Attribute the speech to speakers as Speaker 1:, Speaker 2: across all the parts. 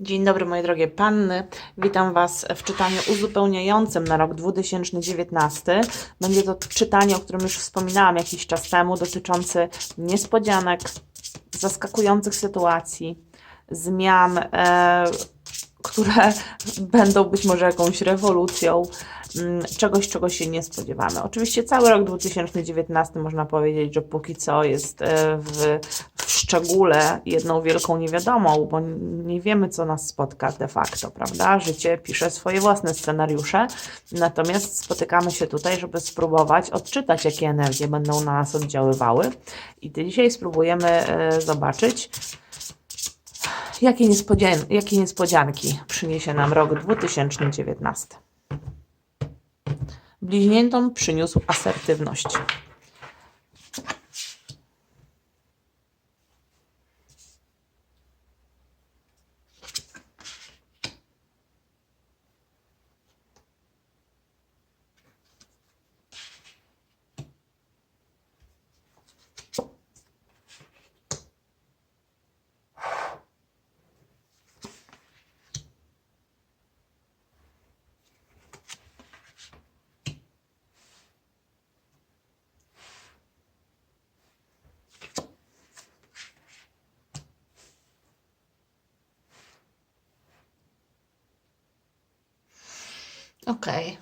Speaker 1: Dzień dobry, moje drogie panny. Witam Was w czytaniu uzupełniającym na rok 2019. Będzie to czytanie, o którym już wspominałam jakiś czas temu, dotyczące niespodzianek, zaskakujących sytuacji, zmian, e, które będą być może jakąś rewolucją, mm, czegoś, czego się nie spodziewamy. Oczywiście cały rok 2019 można powiedzieć, że póki co jest e, w, w szczególe jedną wielką niewiadomą, bo nie wiemy, co nas spotka de facto, prawda? Życie pisze swoje własne scenariusze, natomiast spotykamy się tutaj, żeby spróbować odczytać, jakie energie będą na nas oddziaływały. I dzisiaj spróbujemy e, zobaczyć, jakie, niespodzian jakie niespodzianki przyniesie nam rok 2019. Bliźniętom przyniósł asertywność. Okej.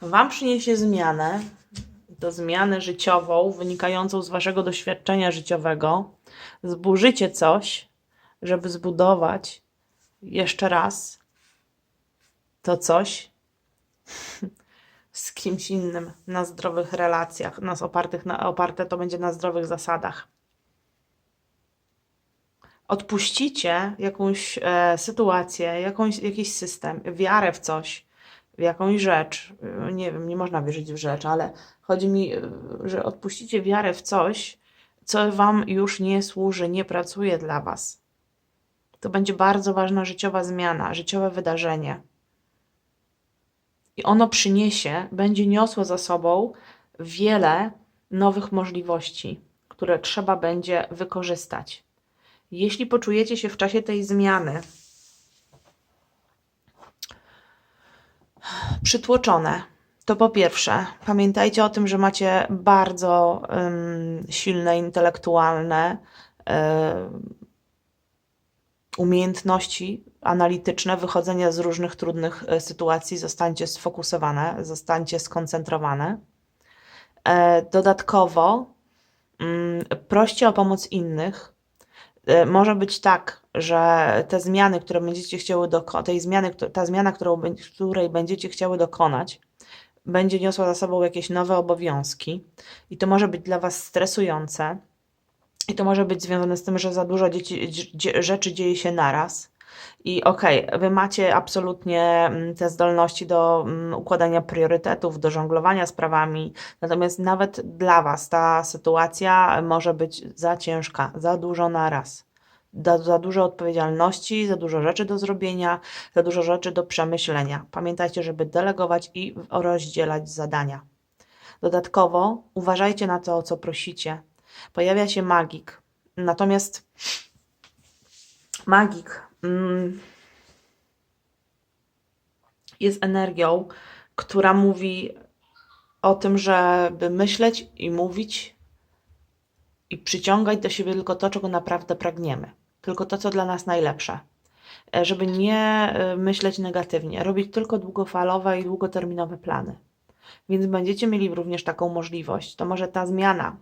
Speaker 1: Wam przyniesie zmianę, to zmianę życiową, wynikającą z Waszego doświadczenia życiowego. Zburzycie coś, żeby zbudować jeszcze raz to coś z kimś innym na zdrowych relacjach, nas opartych na, oparte to będzie na zdrowych zasadach odpuścicie jakąś e, sytuację, jakąś, jakiś system, wiarę w coś, w jakąś rzecz, e, nie wiem, nie można wierzyć w rzecz, ale chodzi mi, e, że odpuścicie wiarę w coś, co Wam już nie służy, nie pracuje dla Was. To będzie bardzo ważna życiowa zmiana, życiowe wydarzenie. I ono przyniesie, będzie niosło za sobą wiele nowych możliwości, które trzeba będzie wykorzystać. Jeśli poczujecie się w czasie tej zmiany przytłoczone, to po pierwsze, pamiętajcie o tym, że macie bardzo um, silne intelektualne um, umiejętności analityczne wychodzenia z różnych trudnych e, sytuacji. Zostańcie sfokusowane, zostańcie skoncentrowane. E, dodatkowo, proście o pomoc innych może być tak, że te zmiany, które będziecie chciały dokonać, tej zmiany, ta zmiana, którą, której będziecie chciały dokonać, będzie niosła za sobą jakieś nowe obowiązki i to może być dla Was stresujące i to może być związane z tym, że za dużo dzieci, rzeczy dzieje się naraz i okej, okay, wy macie absolutnie mm, te zdolności do mm, układania priorytetów, do żonglowania sprawami, natomiast nawet dla was ta sytuacja może być za ciężka, za dużo naraz. Za, za dużo odpowiedzialności, za dużo rzeczy do zrobienia, za dużo rzeczy do przemyślenia. Pamiętajcie, żeby delegować i rozdzielać zadania. Dodatkowo uważajcie na to, o co prosicie. Pojawia się magik. Natomiast magik jest energią, która mówi o tym, żeby myśleć i mówić i przyciągać do siebie tylko to, czego naprawdę pragniemy, tylko to, co dla nas najlepsze. E, żeby nie e, myśleć negatywnie, robić tylko długofalowe i długoterminowe plany. Więc będziecie mieli również taką możliwość. To może ta zmiana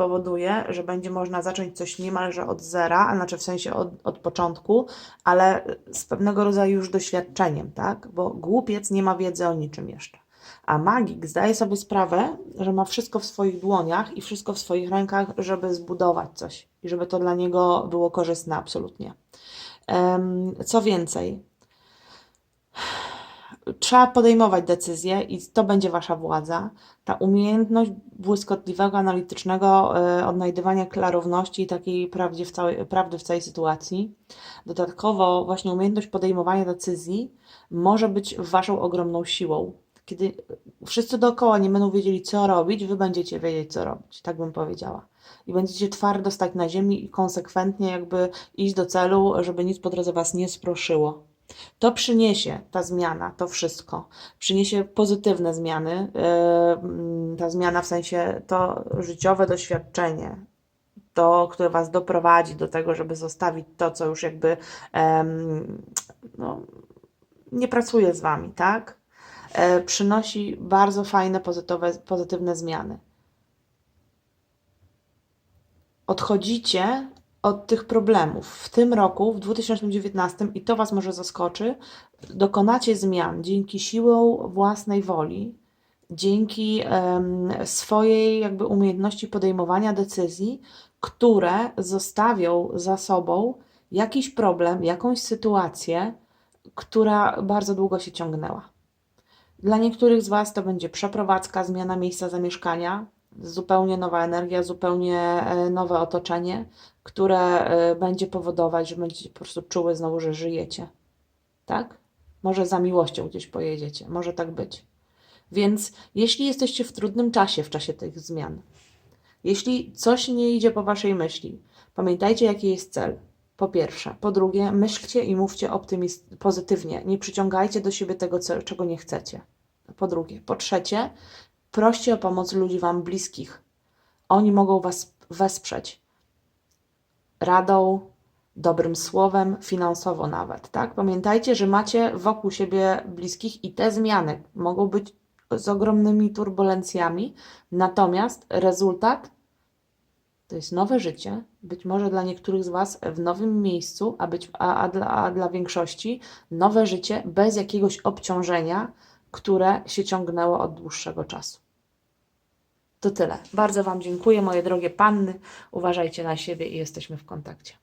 Speaker 1: spowoduje, że będzie można zacząć coś niemalże od zera, a znaczy w sensie od, od początku, ale z pewnego rodzaju już doświadczeniem, tak? Bo głupiec nie ma wiedzy o niczym jeszcze. A magik zdaje sobie sprawę, że ma wszystko w swoich dłoniach i wszystko w swoich rękach, żeby zbudować coś i żeby to dla niego było korzystne absolutnie. Co więcej, trzeba podejmować decyzje i to będzie wasza władza. Ta umiejętność błyskotliwego, analitycznego y, odnajdywania klarowności i takiej prawdy w, całej, prawdy w całej sytuacji. Dodatkowo właśnie umiejętność podejmowania decyzji może być waszą ogromną siłą. Kiedy wszyscy dookoła nie będą wiedzieli, co robić, wy będziecie wiedzieć, co robić. Tak bym powiedziała. i będziecie twardo stać na ziemi i konsekwentnie jakby iść do celu, żeby nic po drodze Was nie sproszyło. To przyniesie ta zmiana, to wszystko. Przyniesie pozytywne zmiany. yy, Ta zmiana w sensie to życiowe doświadczenie, to, które Was doprowadzi do tego, żeby zostawić to, co już jakby no, nie pracuje z Wami, tak? E, przynosi bardzo fajne, pozytowe, pozytywne zmiany. Odchodzicie od tych problemów. W tym roku, w 2019, i to Was może zaskoczy, dokonacie zmian dzięki siłą własnej woli, dzięki em, swojej jakby umiejętności podejmowania decyzji, które zostawią za sobą jakiś problem, jakąś sytuację, która bardzo długo się ciągnęła. Dla niektórych z Was to będzie przeprowadzka, zmiana miejsca zamieszkania, zupełnie nowa energia, zupełnie e, nowe otoczenie, które e, będzie powodować, że będziecie po prostu czuły znowu, że żyjecie. Tak? Może za miłością gdzieś pojedziecie, może tak być. Więc jeśli jesteście w trudnym czasie, w czasie tych zmian, jeśli coś nie idzie po Waszej myśli, pamiętajcie, jaki jest cel. Po pierwsze. Po drugie, myślcie i mówcie pozytywnie. Nie przyciągajcie do siebie tego, czego nie chcecie. Po drugie. Po trzecie, proście o pomoc ludzi Wam bliskich. Oni mogą Was wesprzeć radą, dobrym słowem, finansowo nawet. Tak? Pamiętajcie, że macie wokół siebie bliskich i te zmiany mogą być z ogromnymi turbulencjami, natomiast rezultat to jest nowe życie, być może dla niektórych z Was w nowym miejscu, a, być, a, a, dla, a dla większości nowe życie bez jakiegoś obciążenia, które się ciągnęło od dłuższego czasu. To tyle. Bardzo Wam dziękuję, moje drogie panny. Uważajcie na siebie i jesteśmy w kontakcie.